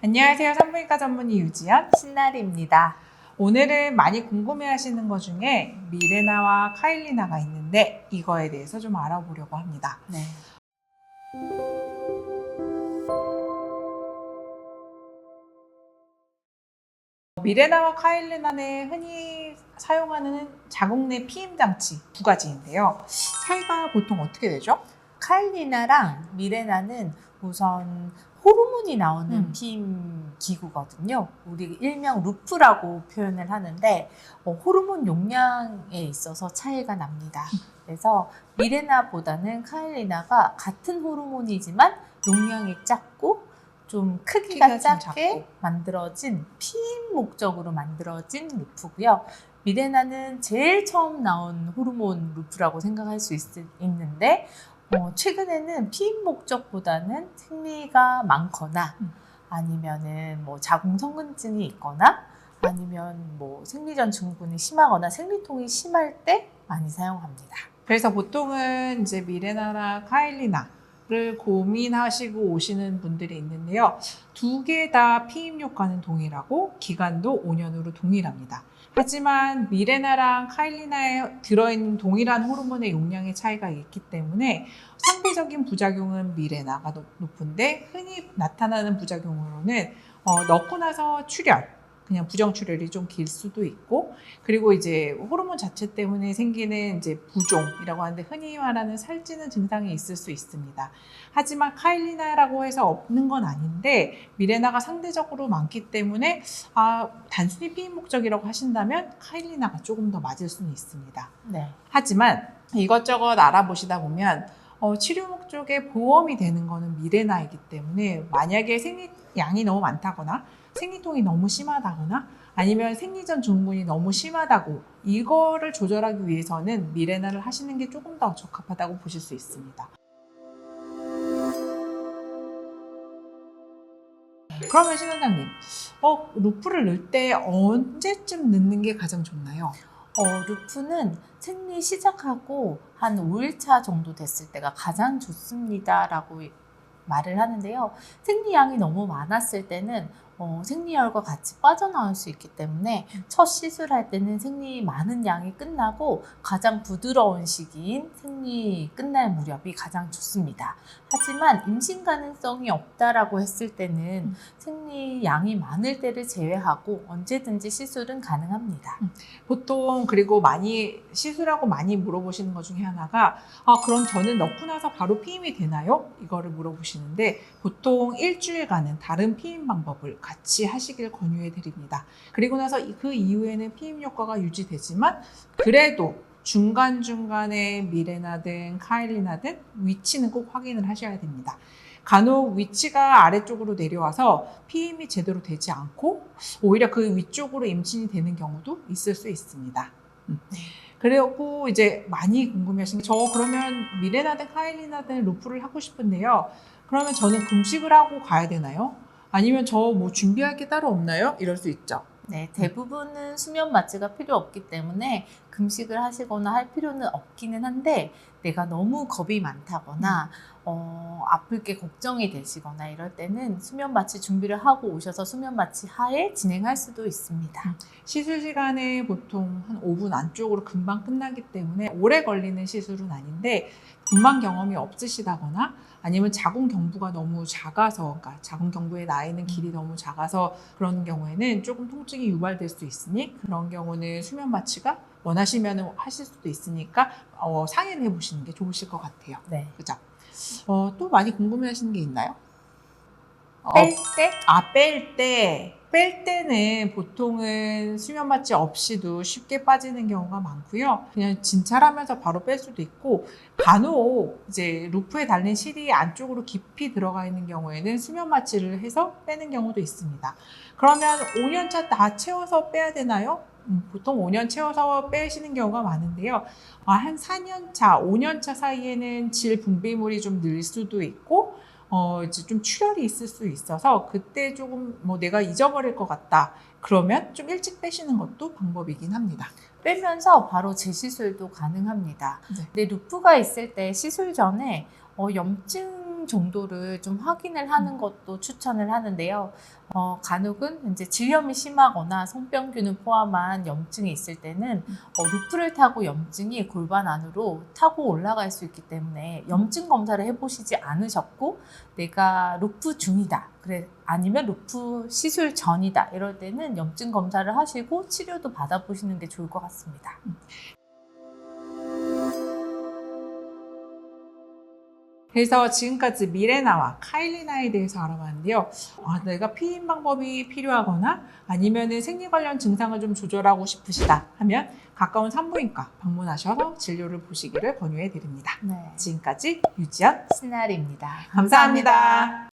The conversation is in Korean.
안녕하세요. 산부인과 전문의 유지연. 신나리입니다. 오늘은 많이 궁금해 하시는 것 중에 미레나와 카일리나가 있는데 이거에 대해서 좀 알아보려고 합니다. 네. 미레나와 카일리나는 흔히 사용하는 자궁 내 피임 장치 두 가지인데요. 차이가 보통 어떻게 되죠? 카일리나랑 미레나는 우선 호르몬이 나오는 음. 피임 기구거든요. 우리 일명 루프라고 표현을 하는데 어, 호르몬 용량에 있어서 차이가 납니다. 그래서 미레나보다는 카일리나가 같은 호르몬이지만 용량이 작고 좀 크기가 작게. 만들어진 피임 목적으로 만들어진 루프고요. 미레나는 제일 처음 나온 호르몬 루프라고 생각할 수 있, 있는데 어, 최근에는 피임 목적보다는 생리가 많거나 음. 아니면은 뭐 자궁 성근증이 있거나 아니면 뭐 생리전 증후군이 심하거나 생리통이 심할 때 많이 사용합니다. 그래서 보통은 이제 미레나나 카일리나 를 고민하시고 오시는 분들이 있는데요. 두 개 다 피임 효과는 동일하고 기간도 5년으로 동일합니다. 하지만 미레나랑 카일리나에 들어있는 동일한 호르몬의 용량의 차이가 있기 때문에 상대적인 부작용은 미레나가 높- 높은데 흔히 나타나는 부작용으로는 어, 넣고 나서 출혈, 그냥 부정 출혈이 좀 길 수도 있고 그리고 이제 호르몬 자체 때문에 생기는 이제 부종이라고 하는데 흔히 말하는 살찌는 증상이 있을 수 있습니다. 하지만 카일리나라고 해서 없는 건 아닌데 미레나가 상대적으로 많기 때문에 아, 단순히 피임 목적이라고 하신다면 카일리나가 조금 더 맞을 수는 있습니다. 네. 하지만 이것저것 알아보시다 보면 어, 치료 목적에 보험이 되는 거는 미레나이기 때문에 만약에 생리 양이 너무 많다거나 생리통이 너무 심하다거나 아니면 생리전 증후군이 너무 심하다고 이거를 조절하기 위해서는 미레나를 하시는 게 조금 더 적합하다고 보실 수 있습니다. 그러면 신 원장님, 어, 루프를 넣을 때 언제쯤 넣는 게 가장 좋나요? 어, 루프는 생리 시작하고 한 5일차 정도 됐을 때가 가장 좋습니다라고 말을 하는데요. 생리양이 너무 많았을 때는 어, 생리열과 같이 빠져나올 수 있기 때문에 첫 시술할 때는 생리 많은 양이 끝나고 가장 부드러운 시기인 생리 끝날 무렵이 가장 좋습니다. 하지만 임신 가능성이 없다라고 했을 때는 음. 생리 양이 많을 때를 제외하고 언제든지 시술은 가능합니다. 보통 그리고 많이 시술하고 많이 물어보시는 것 중에 하나가 아 그럼 저는 넣고 나서 바로 피임이 되나요? 이거를 물어보시는데 보통 일주일간은 다른 피임 방법을 같이 하시길 권유해 드립니다. 그리고 나서 이- 그 이후에는 피임 효과가 유지되지만 그래도 중간중간에 미레나든 카일리나든 위치는 꼭 확인을 하셔야 됩니다. 간혹 위치가 아래쪽으로 내려와서 피임이 제대로 되지 않고 오히려 그 위쪽으로 임신이 되는 경우도 있을 수 있습니다. 음. 그리고 이제 많이 궁금해하시는 게저 그러면 미레나든 카일리나든 루프를 하고 싶은데요. 그러면 저는 금식을 하고 가야 되나요? 아니면 저 뭐 준비할 게 따로 없나요? 이럴 수 있죠. 네, 대부분은 수면 마취가 필요 없기 때문에 금식을 하시거나 할 필요는 없기는 한데 내가 너무 겁이 많다거나 어, 아플 게 걱정이 되시거나 이럴 때는 수면 마취 준비를 하고 오셔서 수면 마취 하에 진행할 수도 있습니다. 시술 시간에 보통 한 5분 안쪽으로 금방 끝나기 때문에 오래 걸리는 시술은 아닌데 금방 경험이 없으시다거나 아니면 자궁 경부가 너무 작아서 그러니까 자궁 경부에 나 있는 길이 너무 작아서 그런 경우에는 조금 통증이 유발될 수 있으니 그런 경우는 수면 마취가 원하시면 하실 수도 있으니까 어, 상의를 해보시는 게 좋으실 것 같아요. 네. 그죠? 어, 또 많이 궁금해하시는 게 있나요? 어, 뺄 때? 아, 뺄 때. 뺄 때는 보통은 수면 마취 없이도 쉽게 빠지는 경우가 많고요. 그냥 진찰하면서 바로 뺄 수도 있고, 간혹 이제 루프에 달린 실이 안쪽으로 깊이 들어가 있는 경우에는 수면 마취를 해서 빼는 경우도 있습니다. 그러면 5년차 다 채워서 빼야 되나요? 음, 보통 5년 채워서 빼시는 경우가 많은데요. 아, 한 4년 차, 5년 차 사이에는 질 분비물이 좀 늘 수도 있고, 어, 이제 좀 출혈이 있을 수 있어서 그때 조금 뭐 내가 잊어버릴 것 같다. 그러면 좀 일찍 빼시는 것도 방법이긴 합니다. 빼면서 바로 재시술도 가능합니다. 네. 근데 루프가 있을 때 시술 전에 어, 염증 정도를 좀 확인을 하는 것도 추천을 하는데요. 어, 간혹은 이제 질염이 심하거나 송병균을 포함한 염증이 있을 때는 어, 루프를 타고 염증이 골반 안으로 타고 올라갈 수 있기 때문에 염증 검사를 해보시지 않으셨고 내가 루프 중이다. 그래 아니면 루프 시술 전이다. 이럴 때는 염증 검사를 하시고 치료도 받아보시는 게 좋을 것 같습니다. 그래서 지금까지 미레나와 카일리나에 대해서 알아봤는데요. 아, 내가 피임 방법이 필요하거나 아니면은 생리 관련 증상을 좀 조절하고 싶으시다 하면 가까운 산부인과 방문하셔서 진료를 보시기를 권유해 드립니다. 네. 지금까지 유지연 신나리입니다. 감사합니다.